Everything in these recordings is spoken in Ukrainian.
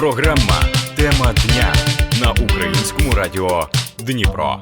Програма Тема дня на українському радіо Дніпро.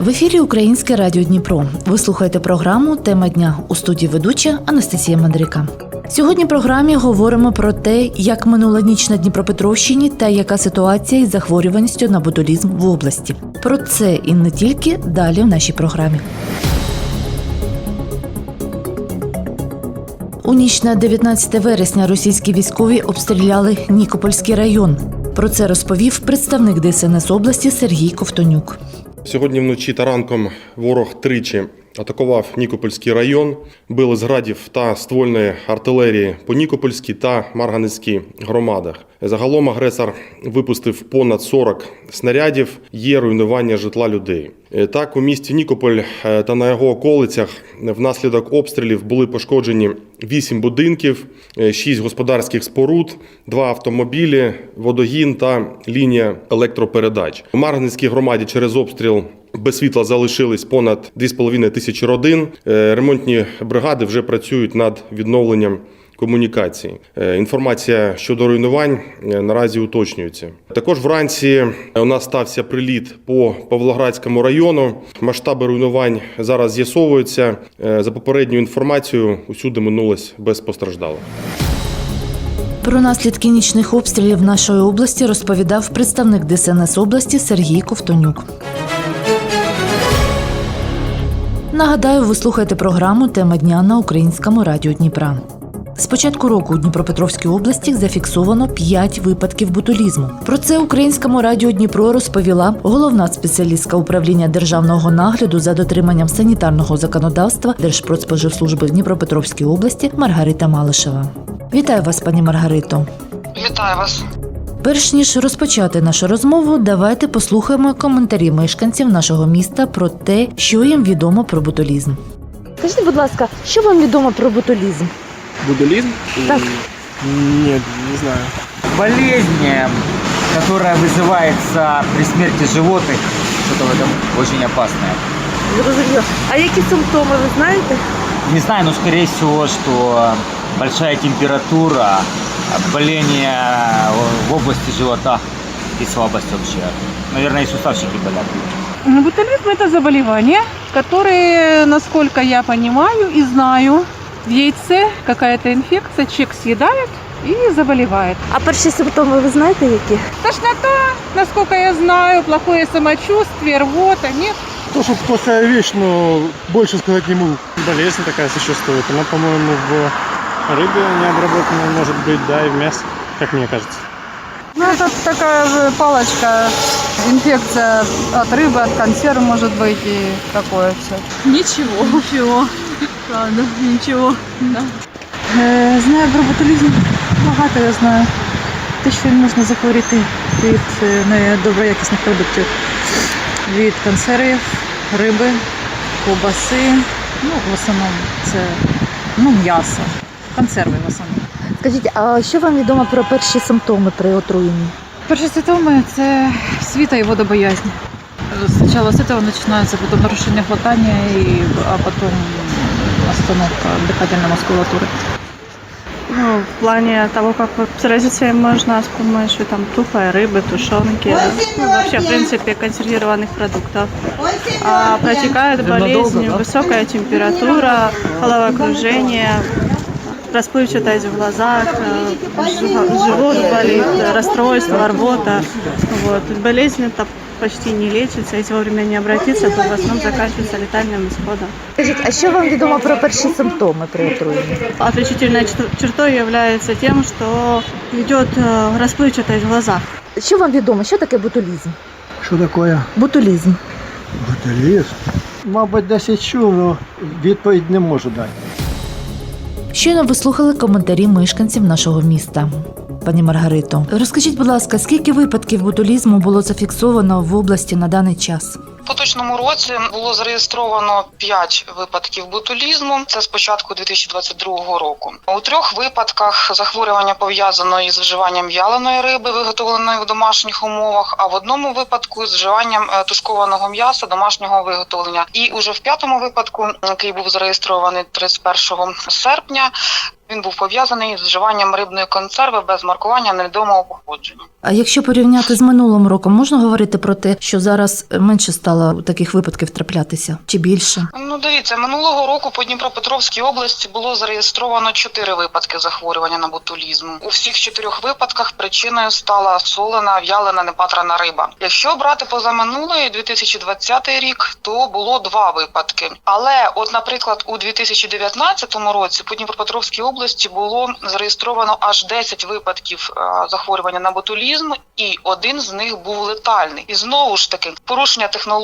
В ефірі Українське Радіо Дніпро. Ви слухаєте програму Тема дня у студії ведуча Анастасія Мандрика. Сьогодні в програмі говоримо про те, як минула ніч на Дніпропетровщині та яка ситуація із захворюваністю на ботулізм в області. Про це і не тільки далі в нашій програмі. У ніч на 19 вересня російські військові обстріляли Нікопольський район. Про це розповів представник ДСНС області Сергій Ковтонюк. Сьогодні вночі та ранком ворог тричі атакував Нікопольський район, били з градів та ствольної артилерії по Нікопольській та Марганецькій громадах. Загалом агресор випустив понад 40 снарядів, є руйнування житла людей. Е, Так, у місті Нікополь е, та на його околицях внаслідок обстрілів були пошкоджені 8 будинків, 6 господарських споруд, 2 автомобілі, водогін та лінія електропередач. У Марганецькій громаді через обстріл без світла залишились понад 2,5 тисячі родин. Е, Ремонтні бригади вже працюють над відновленням комунікації. Е, Інформація щодо руйнувань е, наразі уточнюється. Також вранці у нас стався приліт по Павлоградському району. Масштаби руйнувань зараз з'ясовуються. За попередньою інформацією, усюди минулось без постраждалих. Про наслідки нічних обстрілів нашої області розповідав представник ДСНС області Сергій Ковтонюк. Нагадаю, ви слухаєте програму Тема дня на українському радіо Дніпра. З початку року у Дніпропетровській області зафіксовано 5 випадків ботулізму. Про це українському радіо Дніпро розповіла головна спеціалістка управління державного нагляду за дотриманням санітарного законодавства Держпродспоживслужби в Дніпропетровській області Маргарита Малишева. Вітаю вас, пані Маргарито. Вітаю вас. Перш ніж розпочати нашу розмову, давайте послухаємо коментарі мешканців нашого міста про те, що їм відомо про ботулізм. Скажіть, будь ласка, що вам відомо про ботулізм? Будулизм? Так. Нет, не знаю. болезнь, э, которая вызывается при смерти животных, что-то в этом очень опасное. Зрозуміло. А які симптоми ви знаєте? Не знаю, но скорее всего, что большая температура, боление в области живота и слабость вообще. Наверное, и суставчики болят. Ну, Ботулизм – это заболевание, которое, насколько я понимаю и знаю, в яйце какая-то инфекция, человек съедает и заболевает. А перші симптоми ви знаєте які? Тошнота, насколько я знаю, плохое самочувствие, рвота, нет. То, что плохая вещь, но больше сказать не могу. Болезнь такая существует. Она, по-моему, в рыбе необработанной может быть, да, и в мясе, как мне кажется. Ну, это такая же палочка, инфекция от рыбы, от консервы может быть и такое все. Ничего, ничего. Правда, ничего. Да. Е, Знаю про ботулізм, багато я знаю. Те, що можна захворіти від е, недоброякісних продуктів, від консервів, риби, ковбаси, ну, в основному це ну, м'ясо, консерви в основному. Скажіть, а що вам відомо про перші симптоми при отруєнні? Перші симптоми це світа і водобоязнь. Спочатку з цього починається, потім нарушення хватання, і, а потім остановка дихательної мускулатури. Ну, в плане того, как вот заразиться им можно с помощью там тухлой рыбы, тушенки, ну, вообще, в принципе, консервированных продуктов. А протекает болезнь, высокая температура, головокружение, расплывчатость в глазах, э, жи- живот болит, расстройство, рвота. Вот. Болезнь это почти не лечится, если вовремя не обратиться, то в основном заканчивается летальным исходом. Скажіть, а що вам відомо про перші симптоми при отруєнні? Отличительной чер- чертой является тем, что идет э, расплывчатость в глазах. Що вам відомо? Що таке ботулізм? Що таке Ботулізм. ботулізм? Мабуть, десь і чув, але відповідь не можу дати. Щойно ви слухали коментарі мешканців нашого міста. пані Маргарито. Розкажіть, будь ласка, скільки випадків ботулізму було зафіксовано в області на даний час? Поточному році було зареєстровано 5 випадків ботулізму. Це з початку 2022 року. У трьох випадках захворювання пов'язано із вживанням в'яленої риби, виготовленої в домашніх умовах. А в одному випадку з вживанням е, тушкованого м'яса домашнього виготовлення. І уже в п'ятому випадку, який був зареєстрований 31 серпня. Він був пов'язаний з вживанням рибної консерви без маркування невідомого походження. А якщо порівняти з минулим роком, можна говорити про те, що зараз менше стало таких випадків траплятися чи більше? Ну, дивіться, минулого року по Дніпропетровській області було зареєстровано чотири випадки захворювання на ботулізм. У всіх чотирьох випадках причиною стала солена, в'ялена, непатрана риба. Якщо брати позаминулий 2020 рік, то було два випадки. Але, от, наприклад, у 2019 році по Дніпропетровській області було зареєстровано аж 10 випадків захворювання на ботулізм, і один з них був летальний. І знову ж таки, порушення технології,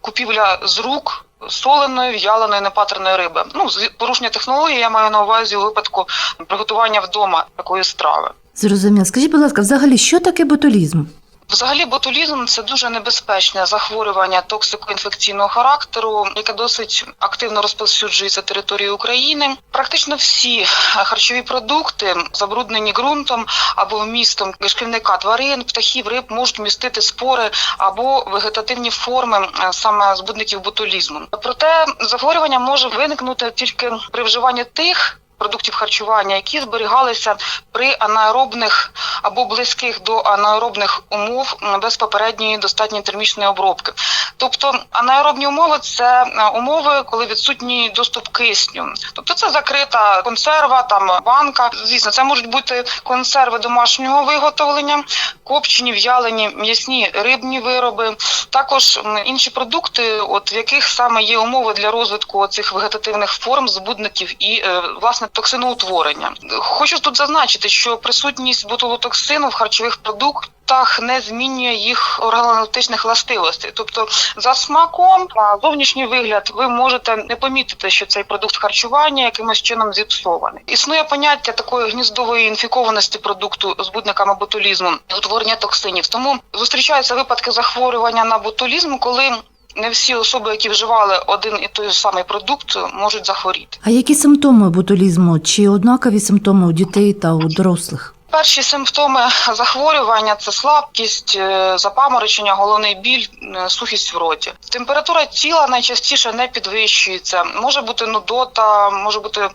купівля з рук соленої, в'яленої, непатерної риби. Ну, порушення технології я маю на увазі у випадку приготування вдома такої страви. Зрозуміло. Скажіть, будь ласка, взагалі, що таке ботулізм? Взагалі, ботулізм це дуже небезпечне захворювання токсико-інфекційного характеру, яке досить активно розповсюджується територією України. Практично всі харчові продукти, забруднені ґрунтом або вмістом шкільника тварин, птахів, риб, можуть містити спори або вегетативні форми е, саме збудників ботулізму. Проте захворювання може виникнути тільки при вживанні тих. Продуктів харчування, які зберігалися при анаеробних або близьких до анаеробних умов без попередньої достатньої термічної обробки. Тобто анаеробні умови це е, умови, коли відсутній доступ кисню. Тобто це закрита консерва, там банка. Звісно, це можуть бути консерви домашнього виготовлення, копчені, в'ялені, м'ясні рибні вироби. Також інші продукти, от в яких саме є умови для розвитку цих вегетативних форм, збудників і е, власне токсиноутворення. Хочу тут зазначити, що присутність ботулотоксину в харчових продуктах не змінює їх органолептичних властивостей. Тобто, за смаком на зовнішній вигляд ви можете не помітити, що цей продукт харчування якимось чином зіпсований. Існує поняття такої гніздової інфікованості продукту збудниками ботулізму утворення токсинів. Тому зустрічаються випадки захворювання на ботулізм, коли не всі особи, які вживали один і той самий продукт, можуть захворіти. А які симптоми ботулізму? Чи однакові симптоми у дітей та у дорослих? Перші симптоми захворювання це слабкість, е, запаморочення, головний біль, е, сухість в роті. Температура тіла найчастіше не підвищується. Може бути нудота, може бути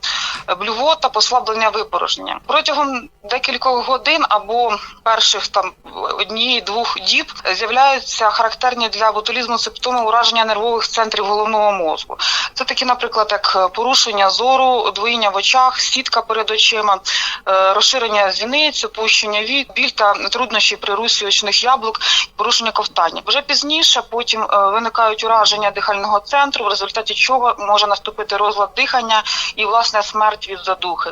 е, блювота, послаблення випорожнення. Протягом декількох годин або перших там однієї-двох діб з'являються характерні для ботулізму симптоми ураження нервових центрів головного мозку. Це такі, наприклад, як порушення зору, двоїння в очах, сітка перед очима, розширення зіниць, опущення вік, біль та труднощі при русі очних яблук, порушення ковтання. Вже пізніше потім е, виникають ураження дихального центру, в результаті чого може наступити розлад дихання і власне смерть від задухи.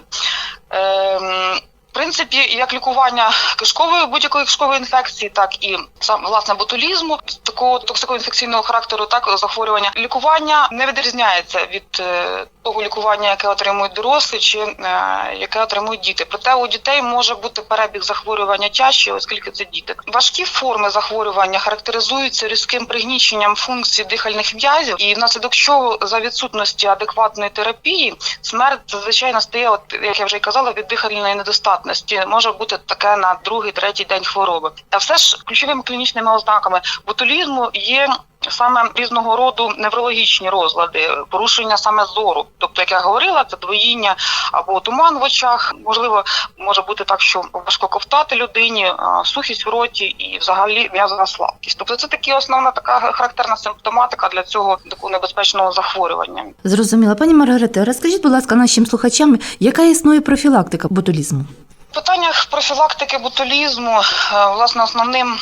Ем, в принципі, як лікування кишкової будь-якої кишкової інфекції, так і сам власне ботулізму, такого токсико-інфекційного характеру, так захворювання. Лікування не відрізняється від е, того лікування, яке отримують дорослі, чи е, яке отримують діти. Проте у дітей може бути перебіг захворювання тяжче, оскільки це діти. Важкі форми захворювання характеризуються різким пригніченням функцій дихальних м'язів, і внаслідок чого за відсутності адекватної терапії смерть зазвичай настає, от як я вже й казала, від дихальної недостатності. Може бути таке на другий, третій день хвороби. Та все ж ключовими клінічними ознаками ботулізму є. Саме різного роду неврологічні розлади, порушення саме зору. Тобто, як я говорила, це двоїння або туман в очах. Можливо, може бути так, що важко ковтати людині, сухість в роті і взагалі м'язова слабкість. Тобто, це такі основна така характерна симптоматика для цього такого небезпечного захворювання. Зрозуміла. Пані Маргарита, розкажіть, будь ласка, нашим слухачам, яка існує профілактика ботулізму? В питаннях профілактики ботулізму, е, власне, основним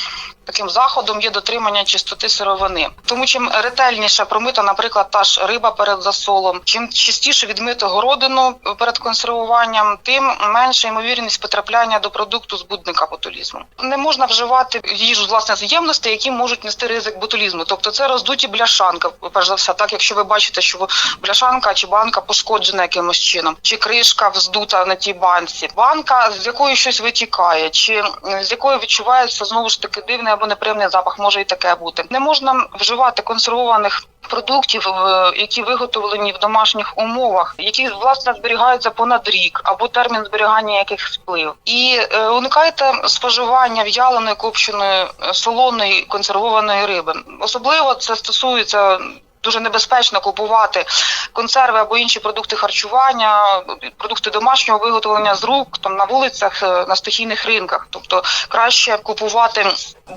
Таким заходом є дотримання чистоти сировини. Тому чим ретельніше промита, наприклад, та ж риба перед засолом, чим частіше відмити городину перед консервуванням, тим менша ймовірність потрапляння до продукту збудника ботулізму. Не можна вживати їжу власне з ємностей, які можуть нести ризик ботулізму. Тобто це роздуті бляшанки, перш за все, так якщо ви бачите, що бляшанка чи банка пошкоджена якимось чином, чи кришка вздута на тій банці, банка з якої щось витікає, чи з якої відчувається знову ж таки дивний або неприємний запах, може і таке бути. Не можна вживати консервованих. Продуктів, е, які виготовлені в домашніх умовах, які власне зберігаються понад рік, або термін зберігання яких сплив, і е, уникайте споживання в'яленої, копченої, е, солоної консервованої риби. Особливо це стосується. Дуже небезпечно купувати консерви або інші продукти харчування, продукти домашнього виготовлення з рук там на вулицях, е, на стихійних ринках. Тобто краще купувати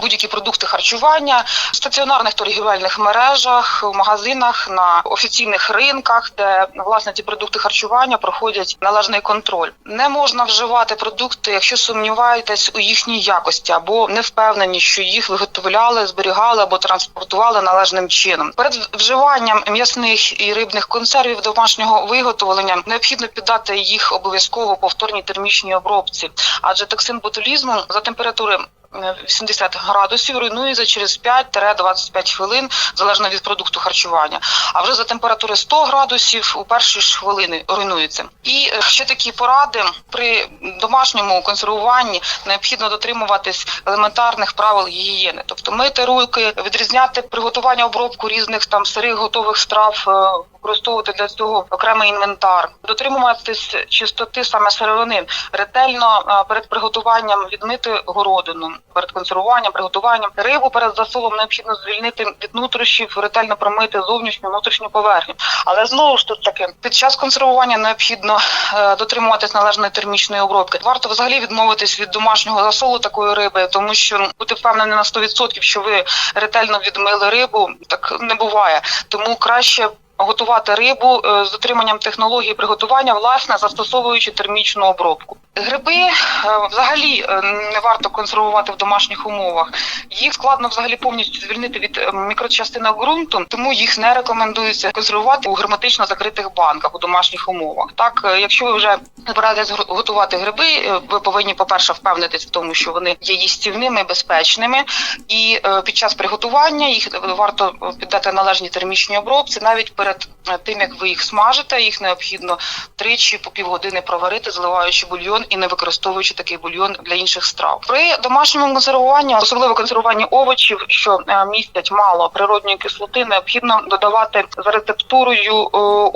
будь-які продукти харчування в стаціонарних торгівельних мережах, в магазинах, на офіційних ринках, де власне ці продукти харчування проходять належний контроль. Не можна вживати продукти, якщо сумніваєтесь у їхній якості або не впевнені, що їх виготовляли, зберігали або транспортували належним чином. Перед вживанням м'ясних і рибних консервів домашнього виготовлення необхідно піддати їх обов'язково повторній термічній обробці, адже токсин ботулізму за температури 80 градусів руйнується через 5-25 хвилин, залежно від продукту харчування. А вже за температури 100 градусів у перші ж хвилини руйнується. І е, ще такі поради при домашньому консервуванні необхідно дотримуватись елементарних правил гігієни, тобто мити руки, відрізняти приготування обробку різних там сирих готових страв. е, Використовувати для цього окремий інвентар, дотримуватись чистоти саме сировини, ретельно е, перед приготуванням відмити городину, перед консервуванням, приготуванням рибу перед засолом необхідно звільнити від нутрощів, ретельно промити зовнішню внутрішню поверхню. Але знову ж тут таки під час консервування необхідно е, дотримуватись належної термічної обробки. Варто взагалі відмовитись від домашнього засолу такої риби, тому що бути впевнений на 100%, що ви ретельно відмили рибу, так не буває. Тому краще. Готувати рибу е, з дотриманням технології приготування, власне, застосовуючи термічну обробку. Гриби е, взагалі е, не варто консервувати в домашніх умовах. Їх складно взагалі повністю звільнити від е, мікрочастинок ґрунту, тому їх не рекомендується консервувати у герметично закритих банках у домашніх умовах. Так, якщо ви вже збираєтесь готувати гриби, ви повинні, по-перше, впевнитись в тому, що вони є їстівними, безпечними, і під час приготування їх варто піддати належній термічній обробці. Навіть перед тим як ви їх смажите, їх необхідно тричі по півгодини проварити, зливаючи бульйон і не використовуючи такий бульйон для інших страв. При домашньому консервуванні, особливо консервуванні овочів, що е, містять мало природньої кислоти, необхідно додавати за рецептурою е,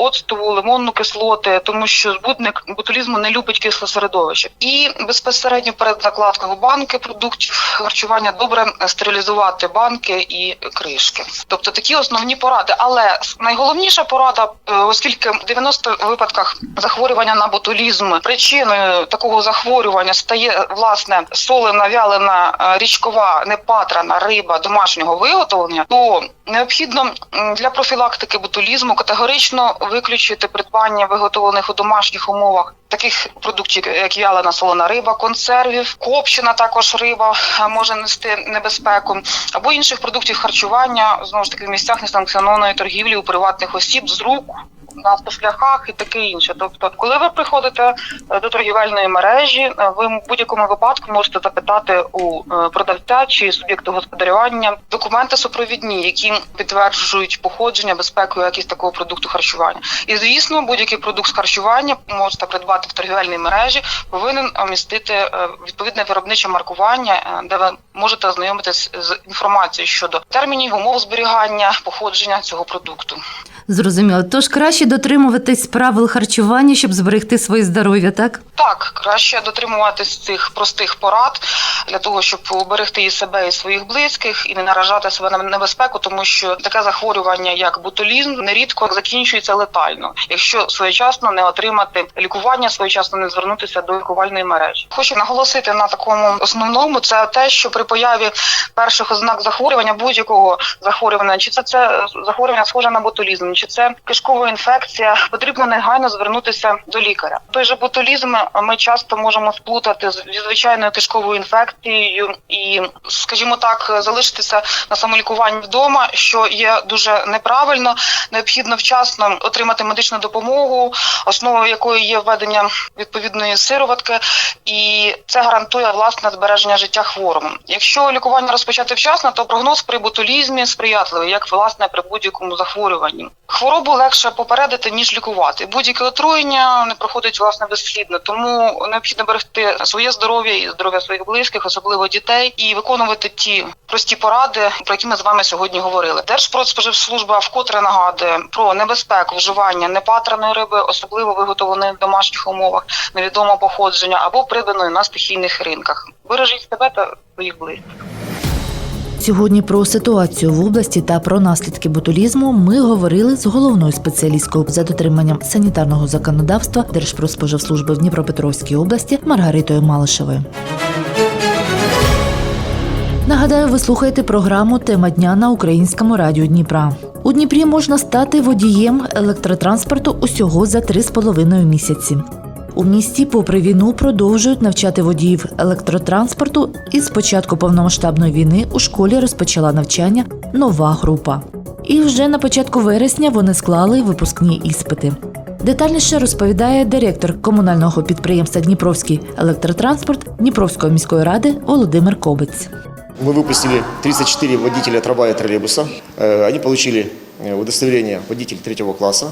оцтову, лимонну кислоти, тому що збудник ботулізму не любить кисле середовище. І безпосередньо перед накладкою банки продуктів харчування добре стерилізувати банки і кришки. Тобто такі основні поради. Але найголовніша порада, е, оскільки в 90 випадках захворювання на ботулізм причиною такого захворювання стає власне солена, вялена е, річкова непатрана риба домашнього виготовлення, то необхідно для профілактики ботулізму категорично виключити придбання виготовлених у домашніх умовах таких продуктів, як вялена солона риба, консервів, копчена також риба е, може нести небезпеку, або інших продуктів харчування знову ж таки в місцях несанкціонованої торгівлі у приватних осіб з рук. На автошляхах і таке інше. Тобто, коли ви приходите е, до торгівельної мережі, е, ви в будь-якому випадку можете запитати у е, продавця чи суб'єкту господарювання документи супровідні, які підтверджують походження, безпеку, якість такого продукту харчування. І звісно, будь-який продукт харчування можете придбати в торгівельній мережі, повинен містити відповідне виробниче маркування, де ви можете ознайомитись з інформацією щодо термінів, умов зберігання, походження цього продукту. Зрозуміло. Тож краще дотримуватись правил харчування, щоб зберегти своє здоров'я, так? Так, краще дотримуватись цих простих порад для того, щоб уберегти і себе, і своїх близьких, і не наражати себе на небезпеку, тому що таке захворювання, як ботулізм, нерідко закінчується летально, якщо своєчасно не отримати лікування, своєчасно не звернутися до лікувальної мережі. Хочу наголосити на такому основному це те, що при появі перших ознак захворювання будь-якого захворювання, чи це це захворювання схоже на ботулізм, чи це кишкова інфекція, потрібно негайно звернутися до лікаря. Той же ботулізм ми часто можемо сплутати зі звичайною кишковою інфекцією і, скажімо так, залишитися на самолікуванні вдома, що є дуже неправильно. Необхідно вчасно отримати медичну допомогу, основою якої є введення відповідної сироватки, і це гарантує власне збереження життя хворому. Якщо лікування розпочати вчасно, то прогноз при ботулізмі сприятливий, як власне при будь-якому захворюванні. Хворобу легше попередити ніж лікувати. Будь-яке отруєння не проходить власне безслідно, тому необхідно берегти своє здоров'я і здоров'я своїх близьких, особливо дітей, і виконувати ті прості поради, про які ми з вами сьогодні говорили. Держпродспоживслужба вкотре нагадує про небезпеку вживання непатраної риби, особливо виготовленої в домашніх умовах, невідомого походження або придбаної на стихійних ринках. Бережіть себе та своїх близьких. Сьогодні про ситуацію в області та про наслідки ботулізму ми говорили з головною спеціалісткою за дотриманням санітарного законодавства Держпродспоживслужби в Дніпропетровській області Маргаритою Малишевою. Нагадаю, ви слухаєте програму Тема дня на українському радіо Дніпра. У Дніпрі можна стати водієм електротранспорту усього за 3,5 місяці. У місті, попри війну, продовжують навчати водіїв електротранспорту, і з початку повномасштабної війни у школі розпочала навчання нова група. І вже на початку вересня вони склали випускні іспити. Детальніше розповідає директор комунального підприємства Дніпровський електротранспорт Дніпровської міської ради Володимир Кобець. Мы выпустили 34 водителя трамвая и троллейбуса. Э, Они получили э, удостоверение водителя третьего класса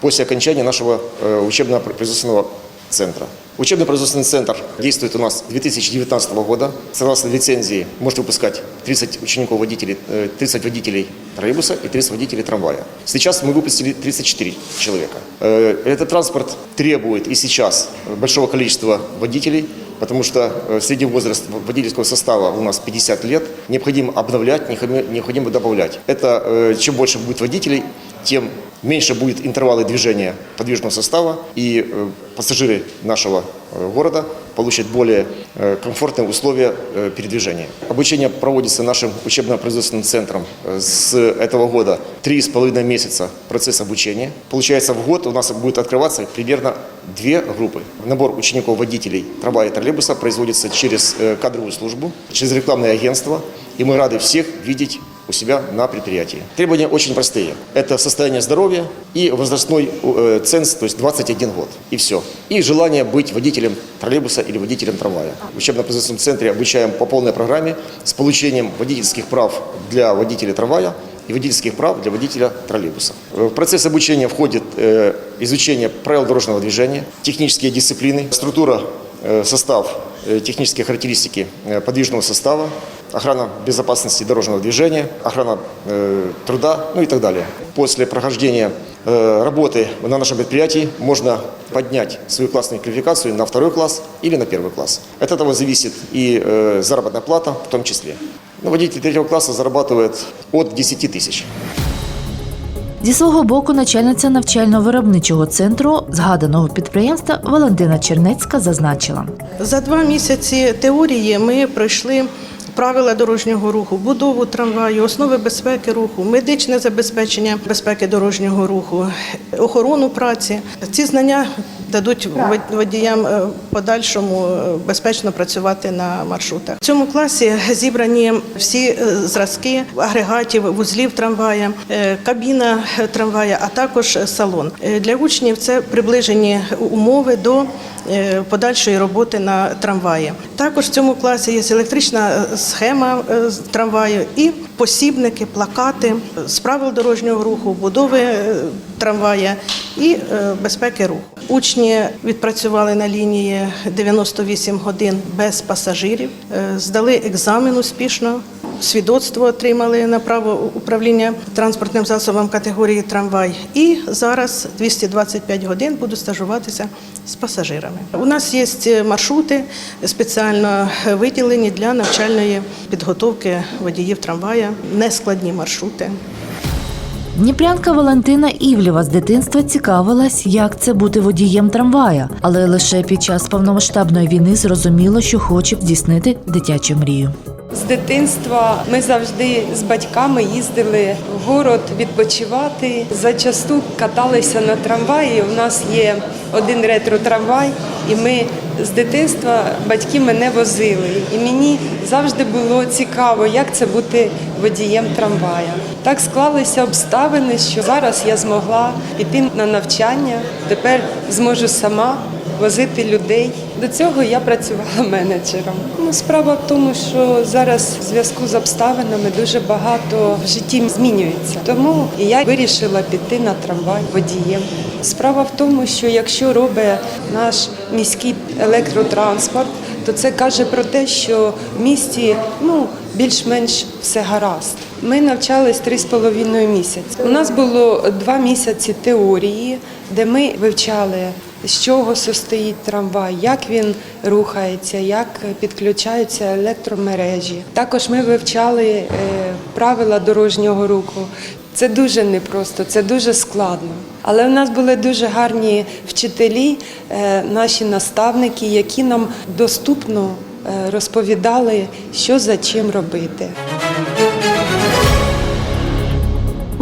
после окончания нашего э, учебно-производственного центра. Учебно-производственный центр действует у нас с 2019 года. Согласно лицензии может выпускать 30 учеников-водителей, э, 30 водителей троллейбуса и 30 водителей трамвая. Сейчас мы выпустили 34 человека. Э, Этот транспорт требует и сейчас большого количества водителей, потому что э, средний возраст водительского состава у нас 50 лет. Необходимо обновлять, необходимо- добавлять. Это э, чем больше будет водителей, тем меньше будет интервалы движения подвижного состава, и э, пассажиры нашего э, города получат более э, комфортные условия передвижения. Обучение проводится нашим учебно-производственным центром с этого года. Три с половиной месяца процесс обучения. Получается, в год у нас будет открываться примерно две группы. Набор учеников-водителей трамвая и троллейбуса производится через кадровую службу, через рекламное агентство, и мы рады всех видеть у себя на предприятии. Требования очень простые. Это состояние здоровья и возрастной э, ценз, то есть 21 год. И все. И желание быть водителем троллейбуса или водителем трамвая. В учебно-производственном центре обучаем по полной программе с получением водительских прав для водителя трамвая и водительских прав для водителя троллейбуса. В процесс обучения входит э, изучение правил дорожного движения, технические дисциплины, структура, э, состав, технические характеристики подвижного состава, охрана безопасности дорожного движения, охрана э, труда, ну и так далее. После прохождения э, работы на нашем предприятии можно поднять свою классную квалификацию на второй класс или на первый класс. От этого зависит и э, заработная плата в том числе. Ну, водитель третьего класса зарабатывает от 10 тысяч. Зі свого боку, начальниця навчально-виробничого центру згаданого підприємства Валентина Чернецька зазначила. За два місяці теорії ми пройшли правила дорожнього руху, будову трамваю, основи безпеки руху, медичне забезпечення безпеки дорожнього руху, охорону праці. Ці знання дадуть водіям е, подальшому е, безпечно працювати на маршрутах. В цьому класі зібрані всі е, зразки агрегатів, вузлів трамвая, кабіна трамвая, а також салон. Для учнів це приближені умови до подальшої роботи на трамваї. Також в цьому класі є електрична е, схема е, трамваю і посібники, плакати з правил дорожнього руху, будови е, трамвая і е, безпеки руху. Учні відпрацювали на лінії 98 годин без пасажирів, е, здали екзамен успішно. Свідоцтво отримали на право управління транспортним засобом категорії трамвай. І зараз 225 годин буду стажуватися з пасажирами. У нас є маршрути спеціально виділені для навчальної підготовки водіїв трамвая, нескладні маршрути. Дніпрянка Валентина Івлєва з дитинства цікавилась, як це бути водієм трамвая, але лише під час повномасштабної війни зрозуміло, що хоче здійснити дитячу мрію. З дитинства ми завжди з батьками їздили в город відпочивати. Зачасту каталися на трамваї. У нас є один ретро-трамвай, і ми з дитинства батьки мене возили. І мені завжди було цікаво, як це бути водієм трамвая. Так склалися обставини, що зараз я змогла піти на навчання. Тепер зможу сама возити людей. До цього я працювала менеджером. Ну, справа в тому, що зараз в зв'язку з обставинами дуже багато в житті змінюється. Тому я вирішила піти на трамвай водієм. Справа в тому, що якщо робить наш міський електротранспорт, то це каже про те, що в місті ну більш-менш все гаразд. Ми навчались три з половиною місяці. У нас було два місяці теорії, де ми вивчали, з чого состоїть трамвай, як він рухається, як підключаються електромережі. Також ми вивчали е, правила дорожнього руху. Це дуже непросто, це дуже складно. Але в нас були дуже гарні вчителі, е, наші наставники, які нам доступно е, розповідали, що за чим робити.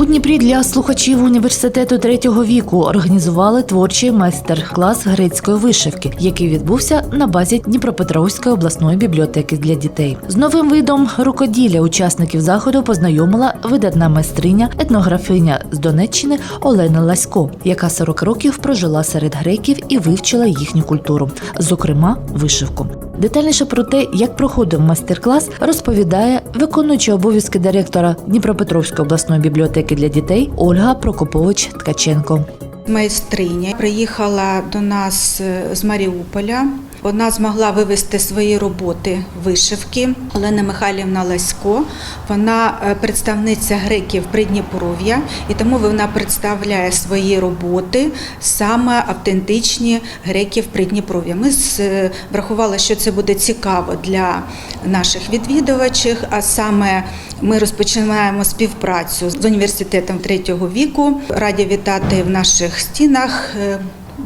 У Дніпрі для слухачів університету третього віку організували творчий майстер-клас грецької вишивки, який відбувся на базі Дніпропетровської обласної бібліотеки для дітей. З новим видом рукоділля учасників заходу познайомила видатна майстриня, етнографиня з Донеччини Олена Ласько, яка 40 років прожила серед греків і вивчила їхню культуру, зокрема вишивку. Детальніше про те, як проходив майстер-клас, розповідає виконуюча обов'язки директора Дніпропетровської обласної бібліотеки для дітей Ольга Прокопович Ткаченко. Майстриня приїхала до нас е, з Маріуполя. Вона змогла вивести свої роботи вишивки. Олена Михайлівна Ласько. Вона е, представниця греків Придніпров'я, і тому вона представляє свої роботи саме автентичні греків Придніпров'я. Ми е, врахували, що це буде цікаво для наших відвідувачів, а саме ми розпочинаємо співпрацю з університетом третього віку. Раді вітати в наших стінах.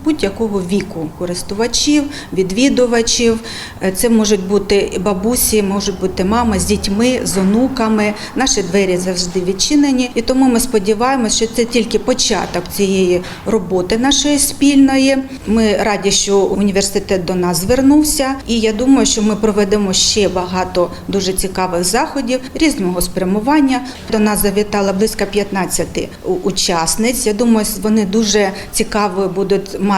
Будь-якого віку користувачів, відвідувачів. Е, Це можуть бути бабусі, можуть бути мами з дітьми, з онуками. Наші двері завжди відчинені. І тому ми сподіваємося, що це тільки початок цієї роботи нашої спільної. Ми раді, що університет до нас звернувся, і я думаю, що ми проведемо ще багато дуже цікавих заходів різного спрямування. До нас завітало близько 15 учасниць. Я думаю, вони дуже цікаво будуть мати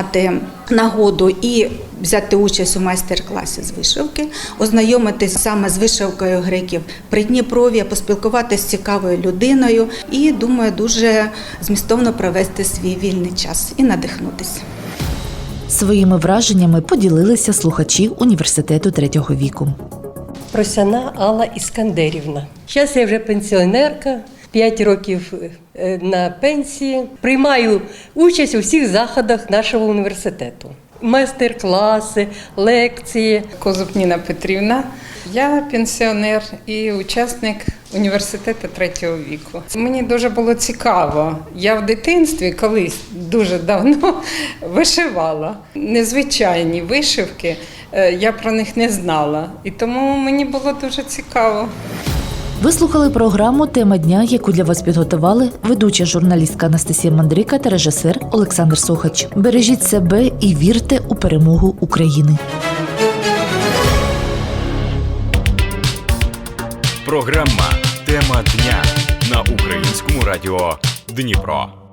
нагоду і взяти участь у майстер-класі з вишивки, ознайомитись саме з вишивкою греків Придніпров'я, поспілкуватися з цікавою людиною і думаю, дуже змістовно провести свій вільний час і надихнутися. Своїми враженнями поділилися слухачі університету третього віку. Просяна Алла Іскандерівна. Зараз я вже пенсіонерка, 5 років е, на пенсії. Приймаю участь у всіх заходах нашого університету. Майстер-класи, лекції. Козуб Ніна Петрівна. Я пенсіонер і учасник університету третього віку. Мені дуже було цікаво. Я в дитинстві колись дуже давно вишивала. Незвичайні вишивки, е, я про них не знала. І тому мені було дуже цікаво. Ви слухали програму Тема дня, яку для вас підготували ведуча журналістка Анастасія Мандрика та режисер Олександр Сохач. Бережіть себе і вірте у перемогу України. Програма Тема дня на українському радіо Дніпро.